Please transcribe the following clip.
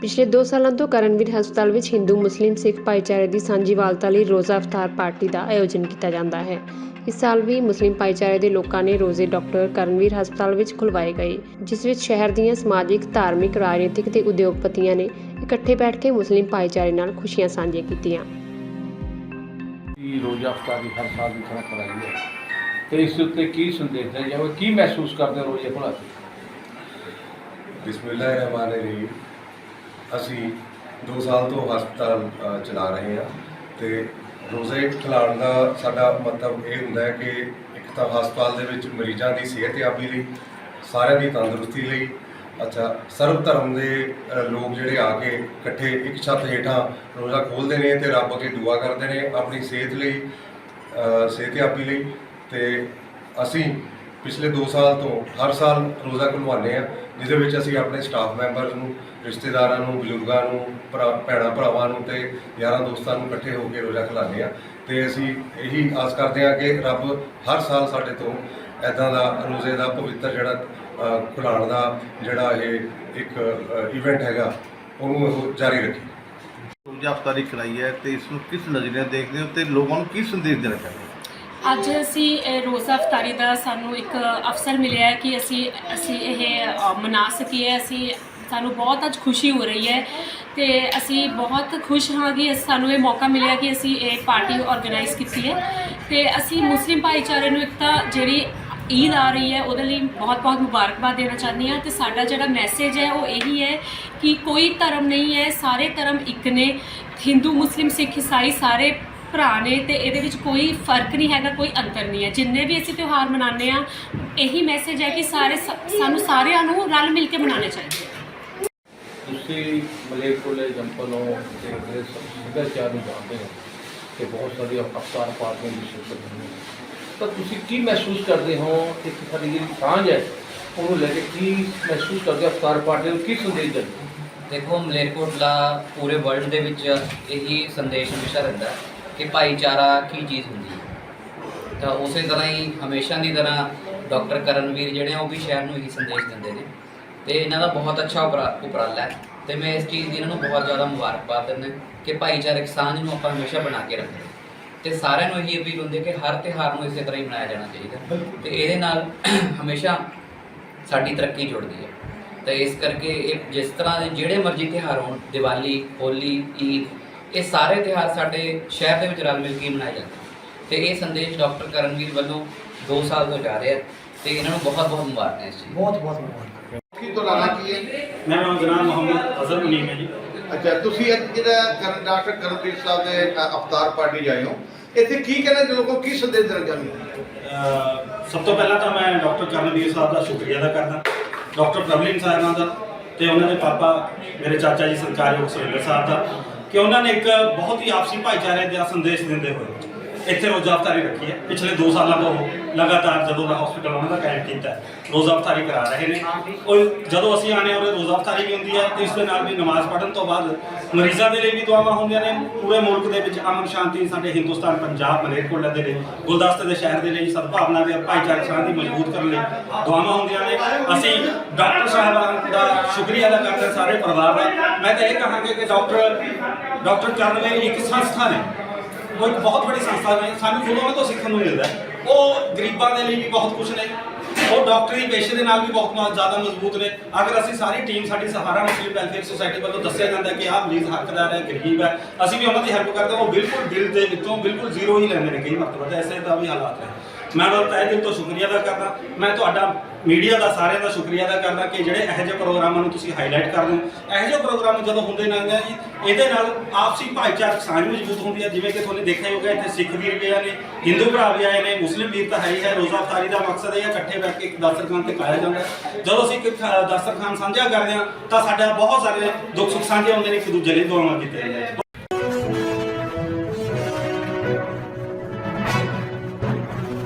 ਪਿਛਲੇ 2 ਸਾਲਾਂ ਤੋਂ ਕਰਨਵੀਰ ਹਸਪਤਾਲ ਵਿੱਚ ਹਿੰਦੂ ਮੁਸਲਿਮ ਸਿੱਖ ਭਾਈਚਾਰੇ ਦੀ ਸਾਂਝੀਵਾਲਤਾ ਲਈ ਰੋਜ਼ਾ ਅਫਤਾਰ ਪਾਰਟੀ ਦਾ ਆਯੋਜਨ ਕੀਤਾ ਜਾਂਦਾ ਹੈ। ਇਸ ਸਾਲ ਵੀ ਮੁਸਲਿਮ ਭਾਈਚਾਰੇ ਦੇ ਲੋਕਾਂ ਨੇ ਰੋਜ਼ੇ ਡਾਕਟਰ ਕਰਨਵੀਰ ਹਸਪਤਾਲ ਵਿੱਚ ਖੁਲਵਾਏ ਗਏ ਜਿਸ ਵਿੱਚ ਸ਼ਹਿਰ ਦੀਆਂ ਸਮਾਜਿਕ ਧਾਰਮਿਕ ਰਾਜਨੀਤਿਕ ਤੇ ਉਦਯੋਗਪਤੀਆਂ ਨੇ ਇਕੱਠੇ ਬੈਠ ਕੇ ਮੁਸਲਿਮ ਭਾਈਚਾਰੇ ਨਾਲ ਖੁਸ਼ੀਆਂ ਸਾਂਝੀਆਂ ਕੀਤੀਆਂ। ਕੀ ਰੋਜ਼ਾ ਅਫਤਾਰੀ ਹਰ ਸਾਲ ਦੀ ਤਰ੍ਹਾਂ ਕਰਾਈ ਹੈ। ਤੇ ਇਸ ਉੱਤੇ ਕੀ ਸੰਦੇਸ਼ ਹੈ ਜਾਂ ਕੀ ਮਹਿਸੂਸ ਕਰਦੇ ਹੋ ਰੋਜ਼ੇ ਭਲਾ ਕੇ? ਬਿਸਮਿਲ੍ਲਾਹਿਰਰਹਿਮਾਨਿਰਰਹੀਮ ਅਸੀਂ 2 ਸਾਲ ਤੋਂ ਹਸਪਤਾਲ ਚਲਾ ਰਹੇ ਹਾਂ ਤੇ ਰੋਜ਼ੇ ਖਿਲਾਉਣ ਦਾ ਸਾਡਾ ਮਤਲਬ ਇਹ ਹੁੰਦਾ ਹੈ ਕਿ ਇੱਕ ਤਾਂ ਹਸਪਤਾਲ ਦੇ ਵਿੱਚ ਮਰੀਜ਼ਾਂ ਦੀ ਸਿਹਤਯਾਬੀ ਲਈ, ਸਾਰਿਆਂ ਦੀ ਤੰਦਰੁਸਤੀ ਲਈ। ਅੱਛਾ ਸਰਬ ਧਰਮ ਦੇ ਲੋਕ ਜਿਹੜੇ ਆ ਕੇ ਇਕੱਠੇ ਇੱਕ ਛੱਤ ਹੇਠਾਂ ਰੋਜ਼ਾ ਖੋਲ੍ਹਦੇ ਨੇ ਤੇ ਰੱਬ ਅੱਗੇ ਦੁਆ ਕਰਦੇ ਨੇ ਆਪਣੀ ਸਿਹਤ ਲਈ ਸਿਹਤਯਾਬੀ ਲਈ ਤੇ ਅਸੀਂ ਪਿਛਲੇ 2 ਸਾਲ ਤੋਂ ਹਰ ਸਾਲ ਰੋਜ਼ਾ ਖੁਲਵਾਉਂਦੇ ਆ ਜਿਹਦੇ ਵਿੱਚ ਅਸੀਂ ਆਪਣੇ ਸਟਾਫ ਮੈਂਬਰਸ ਨੂੰ ਰਿਸ਼ਤੇਦਾਰਾਂ ਨੂੰ ਬਜ਼ੁਰਗਾਂ ਨੂੰ ਭਰਾ ਭੈਣਾਂ ਭਰਾਵਾਂ ਨੂੰ ਤੇ ਯਾਰਾਂ ਦੋਸਤਾਂ ਨੂੰ ਇਕੱਠੇ ਹੋ ਕੇ ਰੋਜ਼ਾ ਖਿਲਾਉਂਦੇ ਆ ਤੇ ਅਸੀਂ ਇਹੀ ਆਸ ਕਰਦੇ ਆ ਕਿ ਰੱਬ ਹਰ ਸਾਲ ਸਾਡੇ ਤੋਂ ਐਦਾਂ ਦਾ ਰੋਜ਼ੇ ਦਾ ਪਵਿੱਤਰ ਜਿਹੜਾ ਅ, ਖੁਲਾਉਣ ਦਾ ਜਿਹੜਾ ਇਹ ਇੱਕ ਇਵੈਂਟ ਹੈਗਾ ਉਹਨੂੰ ਉਹ ਜਾਰੀ ਰੱਖੇ। ਰੋਜ਼ਾ ਅਫਤਾਰੀ ਕਰਾਈ ਹੈ ਤੇ ਇਸ ਨੂੰ ਕਿਸ ਨਜ਼ਰੀਏ ਦੇਖਦੇ ਹੋ ਤੇ ਲੋਕਾਂ ਨੂੰ ਕੀ ਸੰਦੇਸ਼ ਦੇਣਾ ਚਾਹੁੰਦੇ ਹੋ? ਅੱਜ ਅਸੀਂ ਇਹ ਰੋਜ਼ਾ ਅਫਤਾਰੀ ਦਾ ਸਾਨੂੰ ਇੱਕ ਅਵਸਰ ਮਿਲਿਆ ਹੈ ਕਿ ਅਸੀਂ ਅਸੀਂ ਇਹ ਅ, ਮਨਾ ਸਕੀਏ ਅਸੀਂ ਸਾਨੂੰ ਬਹੁਤ ਅੱਜ ਖੁਸ਼ੀ ਹੋ ਰਹੀ ਹੈ ਤੇ ਅਸੀਂ ਬਹੁਤ ਖੁਸ਼ ਹਾਂ ਕਿ ਅਸ- ਸਾਨੂੰ ਇਹ ਮੌਕਾ ਮਿਲਿਆ ਕਿ ਅਸੀਂ ਇਹ ਪਾਰਟੀ ਆਰਗੇਨਾਈਜ਼ ਕੀਤੀ ਹੈ ਤੇ ਅਸੀਂ ਮੁਸਲਿਮ ਭਾਈਚਾਰੇ ਨੂੰ ਇੱਕ ਤਾਂ ਜਿਹੜੀ ਈਦ ਆ ਰਹੀ ਹੈ ਉਹਦੇ ਲਈ ਬਹੁਤ-ਬਹੁਤ ਮੁਬਾਰਕਬਾਦ ਦੇਣਾ ਚਾਹੁੰਦੀ ਹਾਂ ਤੇ ਸਾਡਾ ਜਿਹੜਾ ਮੈਸੇਜ ਹੈ ਉਹ ਇਹੀ ਹੈ ਕਿ ਕੋਈ ਧਰਮ ਨਹੀਂ ਹੈ ਸਾਰੇ ਧਰਮ ਇੱਕ ਨੇ ਹਿੰਦੂ ਮੁਸਲਿਮ ਸਿੱਖ ਈਸਾਈ ਸਾਰੇ ਭਰਾ ਨੇ ਤੇ ਇਹਦੇ ਵਿੱਚ ਕੋਈ ਫ਼ਰਕ ਨਹੀਂ ਹੈਗਾ ਕੋਈ ਅੰਤਰ ਨਹੀਂ ਹੈ। ਜਿੰਨੇ ਵੀ ਅਸੀਂ ਤਿਉਹਾਰ ਮਨਾਉਂਦੇ ਆ ਇਹੀ ਮੈਸੇਜ ਹੈ ਕਿ ਸਾਰੇ ਸਾਨੂੰ ਸਾਰਿਆਂ ਨੂੰ ਰਲ ਮਿਲ ਕੇ ਮਨਾਉਣੇ ਚਾਹੀਦੇ ਆ। ਤੁਸੀਂ ਮਲੇਰਕੋਟਲੇ ਜੰਪਲ ਹੋ ਤੇ ਜਿਹੜੇ ਸੱਭਿਆਚਾਰ ਨੂੰ ਜਾਣਦੇ ਹੋ ਤੇ ਬਹੁਤ ਸਾਰੀ ਅਫਤਾਰ ਪਾਰਟੀਆਂ ਦੀ ਸ਼ਿਰਕਤ ਹੁੰਦੀ ਹੈ ਤਾਂ ਤੁਸੀਂ ਕੀ ਮਹਿਸੂਸ ਕਰਦੇ ਹੋ? ਇੱਕ ਸਾਡੀ ਜਿਹੜੀ ਸਾਂਝ ਹੈ ਉਹਨੂੰ ਲੈ ਕੇ ਕੀ ਮਹਿਸੂਸ ਕਰਦੇ ਹੋ? ਅਫਤਾਰ ਪਾਰਟੀ ਨੂੰ ਕੀ ਸੰਦੇਸ਼ ਦਿੰਦੇ ਹੋ? ਦੇਖੋ ਮਲੇਰਕੋਟਲਾ ਪੂਰੇ ਵਰਲਡ ਦੇ ਵਿੱਚ ਇਹੀ ਸੰਦੇਸ਼ ਹਮੇਸ਼ਾ ਰਹਿੰਦਾ ਹੈ। ਕਿ ਭਾਈਚਾਰਾ ਕੀ ਚੀਜ਼ ਹੁੰਦੀ ਹੈ। ਤਾਂ ਉਸੇ ਤਰ੍ਹਾਂ ਹੀ ਹਮੇਸ਼ਾ ਦੀ ਤਰ੍ਹਾਂ ਡਾਕਟਰ ਕਰਨਵੀਰ ਜਿਹੜੇ ਆ ਉਹ ਵੀ ਸ਼ਹਿਰ ਨੂੰ ਇਹੀ ਸੰਦੇਸ਼ ਦਿੰਦੇ ਨੇ। ਤੇ ਇਹਨਾਂ ਦਾ ਬਹੁਤ ਅੱਛਾ ਉਪਰਾ- ਉਪਰਾਲਾ ਹੈ। ਤੇ ਮੈਂ ਇਸ ਚੀਜ਼ ਦੀ ਇਹਨਾਂ ਨੂੰ ਬਹੁਤ ਜ਼ਿਆਦਾ ਮੁਬਾਰਕਬਾਦ ਦਿੰਦਾ ਕਿ ਭਾਈਚਾਰਕ ਸਾਂਝ ਨੂੰ ਆਪਾਂ ਹਮੇਸ਼ਾ ਬਣਾ ਕੇ ਰੱਖਦੇ ਤੇ ਸਾਰਿਆਂ ਨੂੰ ਇਹੀ ਅਪੀਲ ਹੁੰਦੀ ਹੈ ਕਿ ਹਰ ਤਿਉਹਾਰ ਨੂੰ ਇਸੇ ਤਰ੍ਹਾਂ ਹੀ ਮਨਾਇਆ ਜਾਣਾ ਚਾਹੀਦਾ ਤੇ ਇਹਦੇ ਨਾਲ ਹਮੇਸ਼ਾ ਸਾਡੀ ਤਰੱਕੀ ਜੁੜਦੀ ਹੈ। ਤੇ ਇਸ ਕਰਕੇ ਇਹ ਜਿਸ ਤਰ੍ਹਾਂ ਦੇ ਜਿਹੜੇ ਮਰਜ਼ੀ ਤਿਉਹਾਰ ਹੋਣ ਦੀਵਾਲੀ ਹੋਲੀ ਈਦ ਇਹ ਸਾਰੇ ਤਿਉਹਾਰ ਸਾਡੇ ਸ਼ਹਿਰ ਦੇ ਵਿੱਚ ਰਲ ਮਿਲ ਕੇ ਮਨਾਏ ਜਾਂਦੇ ਤੇ ਇਹ ਸੰਦੇਸ਼ ਡਾਕਟਰ ਕਰਨਵੀਰ ਵੱਲੋਂ 2 ਸਾਲ ਤੋਂ ਜਾ ਰਿਹਾ ਤੇ ਇਹਨਾਂ ਨੂੰ ਬਹੁਤ ਬਹੁਤ ਮੁਬਾਰਕਾਂ ਇਸ ਚੀਜ਼ ਕੀ ਤੋਂ ਲਾਣਾ ਕੀ ਹੈ? ਮੇਰਾ ਨਾਮ ਜਨਾਬ ਮੁਹੰਮਦ ਅਜ਼ਹਰ ਮੁਨੀਮ ਹੈ ਜੀ। ਅੱਛਾ ਤੁਸੀਂ ਅੱਜ ਜਿਹੜਾ ਕਰਨ ਡਾਕਟਰ ਕਰਨਵੀਰ ਸਾਹਿਬ ਦੇ ਅ, ਅਵਤਾਰ ਪਾਰਟੀ ਜਾਏ ਹੋ ਇੱਥੇ ਕੀ ਕਹਿਣਾ ਤੇ ਲੋਕਾਂ ਕੀ ਸੰਦੇਸ਼ ਦੇਣਾ ਚਾਹੁੰਦੇ ਸਭ ਤੋਂ ਪਹਿਲਾਂ ਤਾਂ ਮੈਂ ਡਾਕਟਰ ਕਰਨਵੀਰ ਸਾਹਿਬ ਦਾ ਸ਼ੁਕਰੀਆ ਅਦਾ ਕਰਦਾ। ਡਾਕਟਰ ਪ੍ਰਵਲੀਨ ਸਾਹਿਬਾਂ ਦਾ ਤੇ ਉਹਨਾਂ ਦੇ ਪਾਪਾ ਮੇਰੇ ਚਾਚਾ ਜੀ ਸਰਕਾਰੀ ਸੁਰਿੰਦਰ ਸਾਹਿਬ ਦਾ। ਕਿ ਉਹਨਾਂ ਨੇ ਇੱਕ ਬਹੁਤ ਹੀ ਆਪਸੀ ਭਾਈਚਾਰੇ ਦਾ ਸੰਦੇਸ਼ ਦਿੰਦੇ ਹੋਏ ਇੱਥੇ ਰੋਜ਼ਾ ਅਫਤਾਰੀ ਰੱਖੀ ਹੈ। ਪਿਛਲੇ 2 ਸਾਲਾਂ ਤੋਂ ਉਹ ਲਗਾਤਾਰ ਜਦੋਂ ਦਾ ਹਸਪੀਟਲ ਉਹਨਾਂ ਦਾ ਕਾਇਮ ਕੀਤਾ, ਰੋਜ਼ਾ ਅਫਤਾਰੀ ਕਰਾ ਰਹੇ ਨੇ। ਉਹ ਜਦੋਂ ਅਸੀਂ ਆਨੇ ਉਹਦੇ ਰੋਜ਼ਾ ਅਫਤਾਰੀ ਵੀ ਹੁੰਦੀ ਹੈ। ਤੇ ਇਸ ਦੇ ਨਾਲ ਵੀ ਨਮਾਜ਼ ਪੜ੍ਹਨ ਤੋਂ ਬਾਅਦ ਮਰੀਜ਼ਾਂ ਦੇ ਲਈ ਵੀ ਦੁਆਵਾਂ ਹੁੰਦੀਆਂ ਨੇ। ਪੂਰੇ ਮੁਲਕ ਦੇ ਵਿੱਚ ਅਮਨ ਸ਼ਾਂਤੀ ਸਾਡੇ ਹਿੰਦੁਸਤਾਨ, ਪੰਜਾਬ ਮਲੇਰਕੋਟਲਾ ਦੇ ਲਈ ਗੁਲਦਸਤੇ ਦੇ ਸ਼ਹਿਰ ਦੇ ਲਈ ਸਦਭਾਵਨਾ ਦੇ ਭਾਈਚਾਰਕ ਸਾਂਝ ਦੀ ਮਜ਼ਬੂਤ ਕਰਨ ਲਈ ਦੁਆਵਾਂ ਹੁੰਦੀਆਂ ਨੇ। ਅਸੀਂ ਡਾਕਟਰ ਸਾਹਿਬਾਨ ਦਾ ਸ਼ੁਕਰੀਆ ਅਦਾ ਕਰਦੇ ਹਾਂ, ਸਾਰੇ ਪਰਿਵਾਰ ਦਾ। ਮੈਂ ਤਾਂ ਇਹ ਕਹਾਂਗਾ ਕਿ ਡਾਕਟਰ ਡਾਕਟਰ ਕਰਨਵੇ ਇੱਕ ਸੰਸਥਾ ਨੇ। ਉਹ ਇੱਕ ਬਹੁਤ ਵੱਡੀ ਸੰਸਥਾ ਨੇ ਸਾਨੂੰ ਖੁਦ ਉਹਨਾਂ ਤੋਂ ਸਿੱਖਣ ਨੂੰ ਮਿਲਦਾ ਹੈ। ਉਹ ਗਰੀਬਾਂ ਦੇ ਲਈ ਵੀ ਬਹੁਤ ਕੁਝ ਨੇ। ਉਹ ਡਾਕਟਰੀ ਪੇਸ਼ੇ ਦੇ ਨਾਲ ਵੀ ਬਹੁਤ ਮ- ਜ਼ਿਆਦਾ ਮਜ਼ਬੂਤ ਨੇ। ਅਗਰ ਅਸੀਂ ਸਾਰੀ ਟੀਮ ਸਾਡੀ ਸਹਾਰਾ ਮੁਸਲਿਮ ਵੈਲਫੇਅਰ ਸੁਸਾਇਟੀ ਵੱਲੋਂ ਦੱਸਿਆ ਜਾਂਦਾ ਕਿ ਆਹ ਮਰੀਜ਼ ਹੱਕਦਾਰ ਹੈ, ਗਰੀਬ ਹੈ, ਅਸੀਂ ਵੀ ਉਹਨਾਂ ਦੀ ਹੈਲਪ ਕਰਦੇ ਹਾਂ। ਉਹ ਬਿਲਕੁਲ ਦਿਲ ਦੇ ਵਿੱਚੋਂ ਬਿਲਕੁਲ ਜ਼ੀਰੋ ਹੀ ਲੈਂਦੇ ਨੇ ਕਈ ਮਰਤਬਾ ਤਾਂ ਐਸੇ ਦਾ ਵੀ ਹਾਲਾਤ ਹੈ ਮੈਂ ਉਹਨਾਂ ਦਾ ਤਹਿ ਦਿਲ ਤੋਂ ਸ਼ੁਕਰੀਆ ਅਦਾ ਕਰਦਾ। ਮੈਂ ਤੁਹਾਡਾ ਮੀਡੀਆ ਦਾ ਸਾਰਿਆਂ ਦਾ ਸ਼ੁਕਰੀਆ ਅਦਾ ਕਰਦਾ ਕਿ ਜਿਹੜੇ ਇਹੋ ਜਿਹੇ ਪ੍ਰੋਗਰਾਮਾਂ ਨੂੰ ਤੁਸੀਂ ਹਾਈਲਾਈਟ ਕਰਦੇ ਹੋ। ਇਹੋ ਜਿਹੇ ਪ੍ਰੋਗਰਾਮ ਜਦੋਂ ਹੁੰਦੇ ਨੇ ਨਾ ਜੀ ਇਹਦੇ ਨਾਲ ਆਪਸੀ ਭਾਈਚਾਰਕ ਸਾਂਝ ਮਜ਼ਬੂਤ ਹੁੰਦੀ ਹੈ। ਜਿਵੇਂ ਕਿ ਤੁਹਾਨੂੰ ਦੇਖਿਆ ਹੀ ਹੋਗਾ ਇੱਥੇ ਸਿੱਖ ਵੀਰ ਵੀ ਆਏ ਨੇ, ਹਿੰਦੂ ਭਰਾ ਵੀ ਆਏ ਨੇ, ਮੁਸਲਿਮ ਵੀਰ ਤਾਂ ਹੈ ਹੀ ਹੈ। ਰੋਜ਼ਾ ਅਫਤਾਰੀ ਦਾ ਮਕਸਦ ਇਹ ਹੈ, ਇਕੱਠੇ ਬੈਠ ਕੇ ਇੱਕ ਦਸਤਰਖਾਨ ਤੇ ਖਾਇਆ ਜਾਂਦਾ ਜਦੋਂ ਅਸੀਂ ਇੱਕ ਖ- ਦਸਤਰਖਾਨ ਸਾਂਝਾ ਕਰਦੇ ਹਾਂ, ਤਾਂ ਸਾਡਾ ਬਹੁਤ ਸਾਰੇ ਦੁੱਖ ਸੁੱਖ ਸਾਂਝੇ ਹੁੰਦੇ ਨੇ, ਇੱਕ ਦੂਜੇ ਲਈ ਦੁਆਵਾਂ ਕੀਤੀਆਂ ਜਾਂਦੀਆਂ ਨੇ।